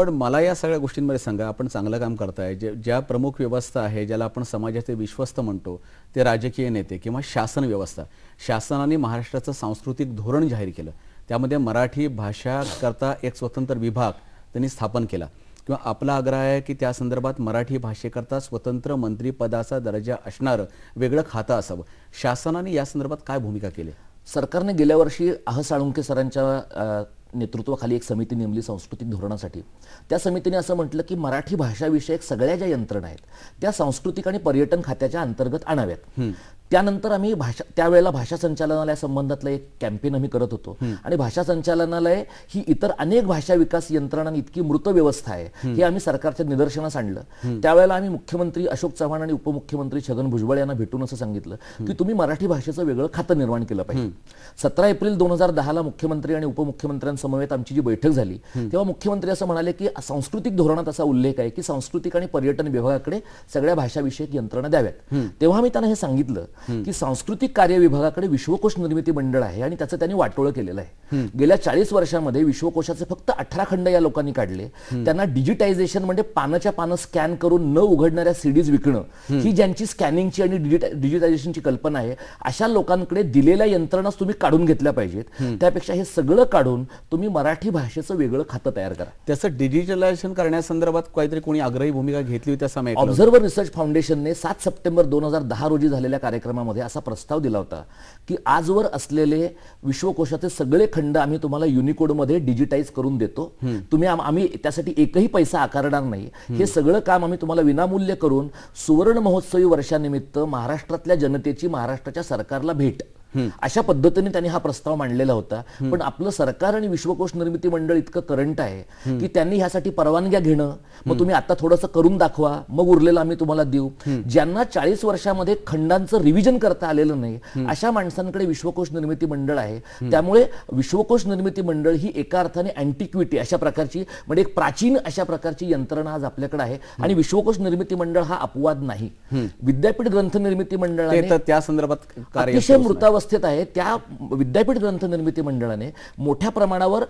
पण मला या सगळ्या गोष्टींमध्ये सांगा आपण चांगलं काम करताय जे ज्या प्रमुख व्यवस्था आहे ज्याला आपण समाजाचे विश्वस्त म्हणतो ते राजकीय नेते किंवा शासन व्यवस्था. शासनाने महाराष्ट्राचं सांस्कृतिक धोरण जाहीर केलं. त्यामध्ये मराठी भाषा करता एक स्वतंत्र विभाग त्यांनी स्थापन केला. किंवा आपला आग्रह आहे की त्या संदर्भात मराठी भाषेकरता स्वतंत्र मंत्रिपदाचा दर्जा असणारं वेगळं खातं असावं. शासनाने या संदर्भात काय भूमिका केली? सरकारने गेल्या वर्षी आह साळुंके सरांच्या नेतृत्वाखाली एक समिती नेमली सांस्कृतिक धोरणासाठी. त्या समितीने असं म्हटलं की मराठी भाषाविषयक सगळ्या ज्या यंत्रणा आहेत त्या सांस्कृतिक आणि पर्यटन खात्याच्या अंतर्गत आणाव्यात. त्यानंतर आम्ही भाषा त्यावेळेला भाषा संचालनालया संबंधातलं एक कॅम्पेन आम्ही करत होतो. आणि भाषा संचालनालय ही इतर अनेक भाषा विकास यंत्रणा इतकी मृत व्यवस्था आहे. हे आम्ही सरकारच्या निदर्शनास आणलं. त्यावेळेला आम्ही मुख्यमंत्री अशोक चव्हाण आणि उपमुख्यमंत्री छगन भुजबळ यांना भेटून असं सांगितलं की तुम्ही मराठी भाषेचं वेगळं खातं निर्माण केलं पाहिजे. सतरा एप्रिल दोन हजार दहाला मुख्यमंत्री आणि उपमुख्यमंत्र्यांसमवेत आमची जी बैठक झाली तेव्हा मुख्यमंत्री असं म्हणाले की सांस्कृतिक धोरणात असा उल्लेख आहे की सांस्कृतिक आणि पर्यटन विभागाकडे सगळ्या भाषाविषयक यंत्रणा द्याव्यात. तेव्हा मी त्यांना हे सांगितलं की सांस्कृतिक कार्य विभागाकडे विश्वकोश निर्मिती मंडळ आहे आणि त्याचं त्यांनी वाटोळं केलेलं आहे. गेल्या चाळीस वर्षामध्ये विश्वकोशाचे फक्त अठरा खंड या लोकांनी काढले. त्यांना डिजिटायझेशन म्हणजे पानाच्या पानं स्कॅन करून न उघडणाऱ्या सीडीज विकणं ही ज्यांची स्कॅनिंगची आणि डिजिटायझेशनची कल्पना आहे अशा लोकांकडे दिलेल्या यंत्रणाच तुम्ही काढून घेतल्या पाहिजेत. त्यापेक्षा हे सगळं काढून तुम्ही मराठी भाषेचं वेगळं खातं तयार करा. त्याचं डिजिटलायझेशन करण्यासंदर्भात काहीतरी कोणी आग्रही भूमिका घेतली होती. ऑब्झर्व्हर रिसर्च फाउंडेशनने सात सप्टेंबर दोन हजार दहा रोजी झालेल्या कार्यक्रमामध्ये असा प्रस्ताव दिला होता की आजवर असलेले विश्वकोशाचे सगळे खंड आम्ही तुम्हाला युनिकोडमध्ये डिजिटाईज करून देतो. तुम्ही आम- आम्ही त्यासाठी एकही पैसा आकारणार नाही. हे सगळं काम आम्ही तुम्हाला विनामूल्य करून सुवर्ण महोत्सवी वर्षानिमित्त महाराष्ट्रातल्या जनतेची महाराष्ट्राच्या सरकारला भेट अशा पद्धतीने त्यांनी हा प्रस्ताव मांडलेला होता. पण आपलं सरकार आणि विश्वकोश निर्मिती मंडळ इतकं करंट आहे की त्यांनी ह्यासाठी परवानग्या घेणं मग तुम्ही आता थोडंसं करून दाखवा मग उरलेलं आम्ही तुम्हाला देऊ. ज्यांना चाळीस वर्षामध्ये खंडांचं रिव्हिजन करता आलेलं नाही अशा माणसांकडे विश्वकोश निर्मिती मंडळ आहे. त्यामुळे विश्वकोश निर्मिती मंडळ ही एका अर्थाने अँटिक्विटी अशा प्रकारची म्हणजे एक प्राचीन अशा प्रकारची यंत्रणा आज आपल्याकडे आहे. आणि विश्वकोश निर्मिती मंडळ हा अपवाद नाही. विद्यापीठ ग्रंथ निर्मिती तर त्या संदर्भात अतिशय अवस्थेत आहे त्या विद्यापीठ ग्रंथनिर्मिती मंडळाने मोठ्या प्रमाणावर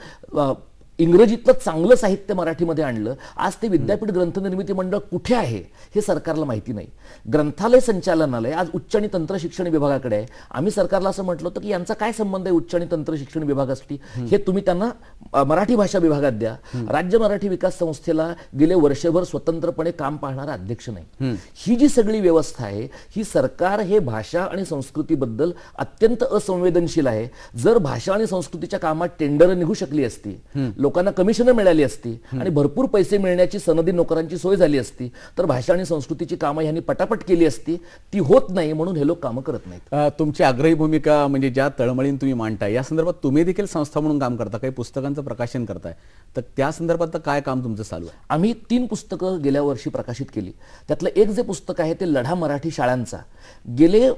इंग्रजीतलं चांगलं साहित्य मराठीमध्ये आणलं आज ते विद्यापीठ ग्रंथ निर्मिती मंडळ कुठे आहे हे सरकारला माहिती नाही. ग्रंथालय संचालनालय आज उच्च आणि तंत्र शिक्षण विभागाकडे आहे. आम्ही सरकारला असं म्हटलं होतं की यांचा काय संबंध आहे उच्च आणि तंत्र शिक्षण विभागासाठी? हे तुम्ही त्यांना मराठी भाषा विभागात द्या. राज्य मराठी विकास संस्थेला गेले वर्षभर स्वतंत्रपणे काम पाहणारा अध्यक्ष नाही. ही जी सगळी व्यवस्था आहे ही सरकार हे भाषा आणि संस्कृतीबद्दल अत्यंत असंवेदनशील आहे. जर भाषा आणि संस्कृतीच्या कामात टेंडर निघू शकली असती लोकांना कमिशनं मिळाली असती आणि भरपूर पैसे मिळण्याची सनदी नोकरांची सोय झाली असती तर भाषा आणि संस्कृतीची कामं ह्यांनी पटापट केली असती ती होत नाही म्हणून हे लोक कामं करत नाहीत. तुमची आग्रही भूमिका म्हणजे ज्या तळमळीन तुम्ही मांडताय या संदर्भात तुम्ही देखील संस्था म्हणून काम करता काही पुस्तकांचं प्रकाशन करताय तर त्या संदर्भात तर काय काम तुमचं चालू आहे? आम्ही तीन पुस्तकं गेल्या वर्षी प्रकाशित केली. त्यातलं एक जे पुस्तक आहे ते लढा मराठी शाळांचा. गेले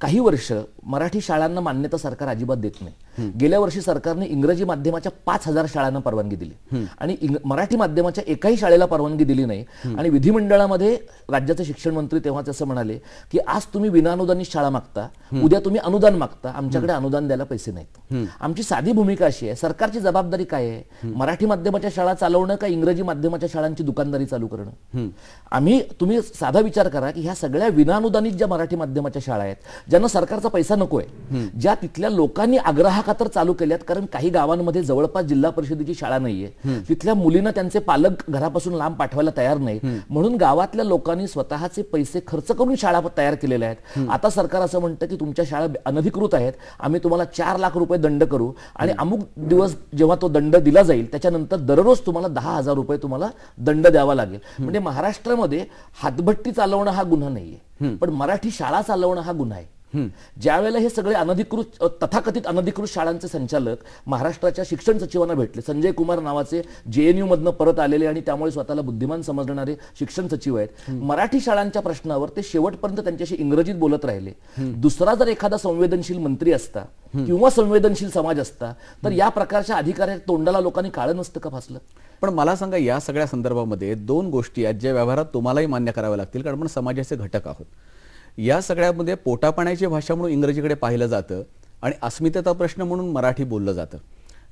काही वर्ष मराठी शाळांना मान्यता सरकार अजिबात देत नाही. गेल्या वर्षी सरकारने इंग्रजी माध्यमाच्या पाच हजार शाळांना परवानगी दिली. आणि मराठी माध्यमाच्या एकाही शाळेला परवानगी दिली नाही. आणि विधिमंडळामध्ये राज्याचे शिक्षण मंत्री तेव्हाच असं म्हणाले की आज तुम्ही विनानुदानित शाळा मागता उद्या तुम्ही अनुदान मागता आमच्याकडे अनुदान द्यायला पैसे नाहीत. आमची साधी भूमिका अशी आहे सरकारची जबाबदारी काय आहे? मराठी माध्यमाच्या शाळा चालवणं का इंग्रजी माध्यमाच्या शाळांची दुकानदारी चालू करणं? आम्ही तुम्ही साधा विचार करा की ह्या सगळ्या विनानुदानित ज्या मराठी माध्यमाच्या शाळा आहेत ज्यांना सरकारचा पैसा नकोय ज्या तिथल्या लोकांनी आग्रहाखातर चालू केल्यात कारण काही गावांमध्ये जवळपास जिल्हा परिषदेची शाळा नाहीये तिथल्या मुलींना त्यांचे पालक घरापासून लांब पाठवायला तयार नाही. म्हणून गावातल्या लोकांनी स्वतःचे पैसे खर्च करून शाळा तयार केलेल्या आहेत. आता सरकार असं म्हणतं की तुमच्या शाळा अनधिकृत आहेत आम्ही तुम्हाला चार लाख रुपये दंड करू आणि अमुक दिवस जेव्हा तो दंड दिला जाईल त्याच्यानंतर दररोज तुम्हाला दहा हजार रुपये तुम्हाला दंड द्यावा लागेल. म्हणजे महाराष्ट्रामध्ये हातभट्टी चालवणं हा गुन्हा नाहीये. पण मराठी शाळा चालवणं हा गुन्हा आहे. ज्या वेळेला हे सगळे अनधिकृत तथाकथित अनधिकृत शाळांचे संचालक महाराष्ट्राच्या शिक्षण सचिवांना भेटले. संजय कुमार नावाचे जेएनयू मधनं परत आलेले आणि त्यामुळे स्वतःला बुद्धिमान समजणारे शिक्षण सचिव आहेत. मराठी शाळांच्या प्रश्नावर ते शेवटपर्यंत त्यांच्याशी इंग्रजीत बोलत राहिले. दुसरा जर एखादा संवेदनशील मंत्री असता किंवा संवेदनशील समाज असता तर या प्रकारच्या अधिकाऱ्या तोंडाला लोकांनी काळं नसतं का फासलं? पण मला सांगा या सगळ्या संदर्भामध्ये दोन गोष्टी आहेत ज्या व्यवहारात तुम्हालाही मान्य कराव्या लागतील कारण आपण समाजाचे घटक आहोत. या सगळ्यामध्ये पोटापाण्याची भाषा म्हणून इंग्रजीकडे पाहिलं जातं आणि अस्मितेचा प्रश्न म्हणून मराठी बोललं जातं.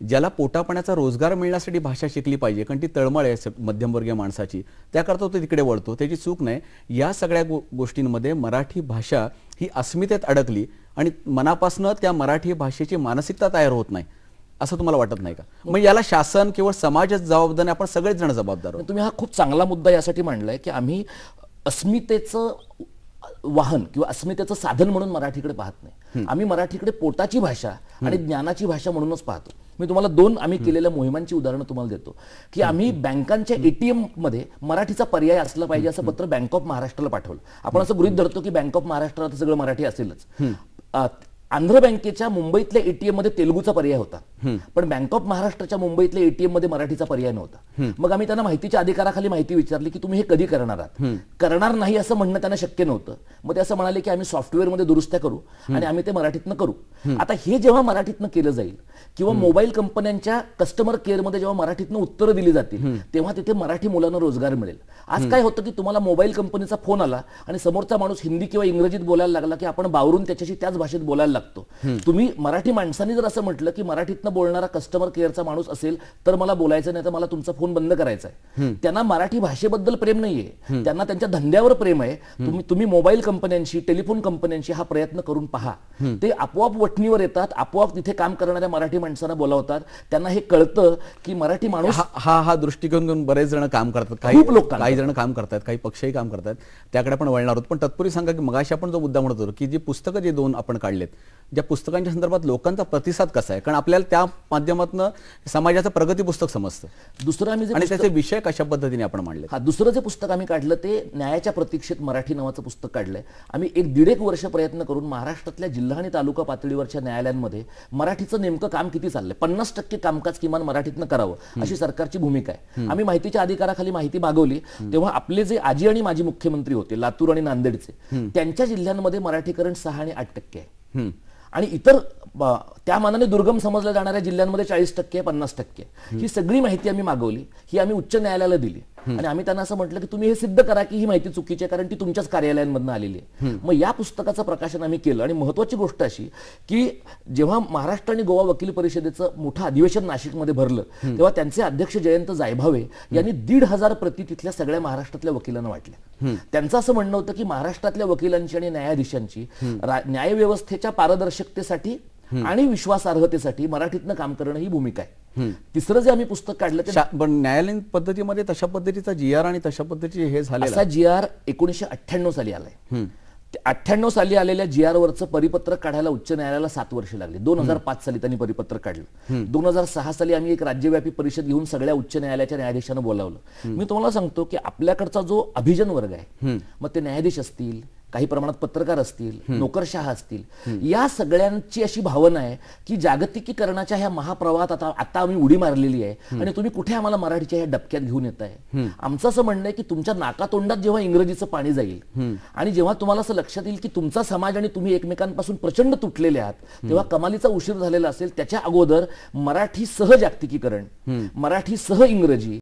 ज्याला पोटापाण्याचा रोजगार मिळण्यासाठी भाषा शिकली पाहिजे कारण ती तळमळ आहे मध्यमवर्गीय माणसाची त्याकरता तो तिकडे वळतो. त्याची चूक नाही. या सगळ्या गो गोष्टींमध्ये मराठी भाषा ही अस्मितेत अडकली आणि मनापासनं त्या मराठी भाषेची मानसिकता तयार होत नाही असं तुम्हाला वाटत नाही का? मग याला शासन केवळ समाजच जबाबदार नाही आपण सगळेच जण जबाबदार तुम्ही हा खूप चांगला मुद्दा यासाठी मांडलाय की आम्ही अस्मितेचं वाहन किंवा अस्मितेचं साधन म्हणून मराठीकडे पाहत नाही. आम्ही मराठीकडे पोटाची भाषा आणि ज्ञानाची भाषा म्हणूनच पाहतो. मी तुम्हाला दोन आम्ही केलेल्या मोहिमांची उदाहरणं तुम्हाला देतो. की आम्ही बँकांच्या एटीएममध्ये मराठीचा पर्याय असला पाहिजे असं पत्र बँक ऑफ महाराष्ट्राला पाठवलं. आपण असं गृहित धरतो की बँक ऑफ महाराष्ट्रात सगळं मराठी असेलच. आंध्र बँकेच्या मुंबईतल्या एटीएममध्ये तेलुगूचा पर्याय होता. पण बँक ऑफ महाराष्ट्राच्या मुंबईतल्या एटीएममध्ये मराठीचा पर्याय नव्हता. मग आम्ही त्यांना माहितीच्या अधिकाराखाली माहिती विचारली की तुम्ही हे कधी करणार आहात? करणार नाही असं म्हणणं त्यांना शक्य नव्हतं. मग ते असं म्हणाले की आम्ही सॉफ्टवेअरमध्ये दुरुस्त्या करू आणि आम्ही ते मराठीतनं करू. आता हे जेव्हा मराठीतनं केलं जाईल किंवा मोबाईल कंपन्यांच्या कस्टमर केअरमध्ये जेव्हा मराठीतनं उत्तरं दिली जातील तेव्हा तिथे मराठी मुलांना रोजगार मिळेल. आज काय होतं की तुम्हाला मोबाईल कंपनीचा फोन आला आणि समोरचा माणूस हिंदी किंवा इंग्रजीत बोलायला लागला की आपण बावरून त्याच्याशी त्याच भाषेत बोलायला लागतो. तुम्ही मराठी माणसांनी जर असं म्हटलं की मराठीतनं बोलणारा कस्टमर केअरचा माणूस असेल तर मला बोलायचं नाही तर मला तुमचा फोन बंद करायचा आहे त्यांना मराठी भाषेबद्दल प्रेम नाहीये. त्यांना त्यांच्या धंद्यावर प्रेम आहे. तुम्ही तुम्ही मोबाईल कंपन्यांशी टेलिफोन कंपन्यांशी हा प्रयत्न करून पहा. ते आपोआप वठणीवर येतात आपोआप तिथे काम करणाऱ्या मराठी माणसांना बोलावतात. त्यांना हे कळतं की मराठी माणूस हा हा दृष्टिकोन घेऊन बरेच जण काम करतात. काही लोक काही जण काम करतात काही पक्षही काम करतात. त्याकडे आपण वळणार आहोत. पण तत्पूर्वी सांगा की मगाशी आपण जो मुद्दा म्हणत होतो की जी पुस्तकं जे दोन आपण काढलेत ज्या पुस्तकांच्या संदर्भात लोकांचा प्रतिसाद कसा आहे? कारण आपल्याला त्या माध्यमातून समाजाचं प्रगती पुस्तक समजतं. दुसरं आम्ही जे आणि त्याचे विषय कशा पद्धतीने आपण मांडले हा दुसरं जे पुस्तक आम्ही काढलं ते न्यायाच्या प्रतीक्षेत मराठी नावाचं पुस्तक काढलंय. आम्ही एक दीड एक वर्ष प्रयत्न करून महाराष्ट्रातल्या जिल्हा आणि तालुका पातळीवरच्या न्यायालयांमध्ये मराठीचं नेमकं काम किती चाललंय? पन्नास टक्के कामकाज किमान मराठीतनं करावं अशी सरकारची भूमिका आहे. आम्ही माहितीच्या अधिकाराखाली माहिती मागवली. तेव्हा आपले जे आजी आणि माजी मुख्यमंत्री होते लातूर आणि नांदेडचे त्यांच्या जिल्ह्यांमध्ये मराठीकरण सहा आणि आठ टक्के आहे. आणि इतर त्या मानाने दुर्गम समजल्या जाणाऱ्या जिल्ह्यांमध्ये चाळीस टक्के पन्नास टक्के. ही सगळी माहिती आम्ही मागवली. ही आम्ही उच्च न्यायालयाला दिली. आणि आम्ही त्यांना असं म्हटलं की तुम्ही हे सिद्ध करा की ही माहिती चुकीची आहे कारण ती तुमच्याच कार्यालयांमधून आलेली आहे. मग या पुस्तकाचं प्रकाशन आम्ही केलं आणि महत्वाची गोष्ट अशी की जेव्हा महाराष्ट्र आणि गोवा वकील परिषदेचं मोठं अधिवेशन नाशिकमध्ये भरलं तेव्हा त्यांचे अध्यक्ष जयंत जायभावे यांनी दीड हजार प्रती तिथल्या सगळ्या महाराष्ट्रातल्या वकिलांना वाटल्या. त्यांचं असं म्हणणं होतं की महाराष्ट्रातल्या वकिलांची आणि न्यायाधीशांची न्यायव्यवस्थेच्या पारदर्शकतेसाठी आणि विश्वासार्हतेसाठी मराठीतनं काम करणं ही भूमिका आहे. तिसरं जे आम्ही पुस्तक काढलं ते पण न्यायालयीन पद्धतीमध्ये तशा पद्धतीचा जी आर आणि तशा पद्धतीचे हे असा जी आर एकोणीशे अठ्ठ्याण्णव साली आलाय. अठ्ठ्याण्णव साली आलेल्या जी आर वरचं परिपत्रक काढायला उच्च न्यायालयाला सात वर्ष लागली. दोन हजार पाच साली त्यांनी परिपत्रक काढलं. दोन हजार सहा साली आम्ही एक राज्यव्यापी परिषद घेऊन सगळ्या उच्च न्यायालयाच्या न्यायाधीशांना बोलावलं. मी तुम्हाला सांगतो की आपल्याकडचा जो अभिजन वर्ग आहे मग ते न्यायाधीश असतील काही प्रमाणात पत्रकार असतील नोकरशहा असतील या सगळ्यांची अशी भावना आहे की जागतिकीकरणाच्या ह्या महाप्रवाहात आता आता आम्ही उडी मारलेली आहे आणि तुम्ही कुठे आम्हाला मराठीच्या ह्या डबक्यात घेऊन येत आहे आमचं असं म्हणणं आहे की तुमच्या नाकातोंडात जेव्हा इंग्रजीचं पाणी जाईल आणि जेव्हा तुम्हाला असं लक्षात येईल की तुमचा समाज आणि तुम्ही एकमेकांपासून प्रचंड तुटलेले आहात तेव्हा कमालीचा उशीर झालेला असेल त्याच्या अगोदर मराठी सह जागतिकीकरण मराठी सह इंग्रजी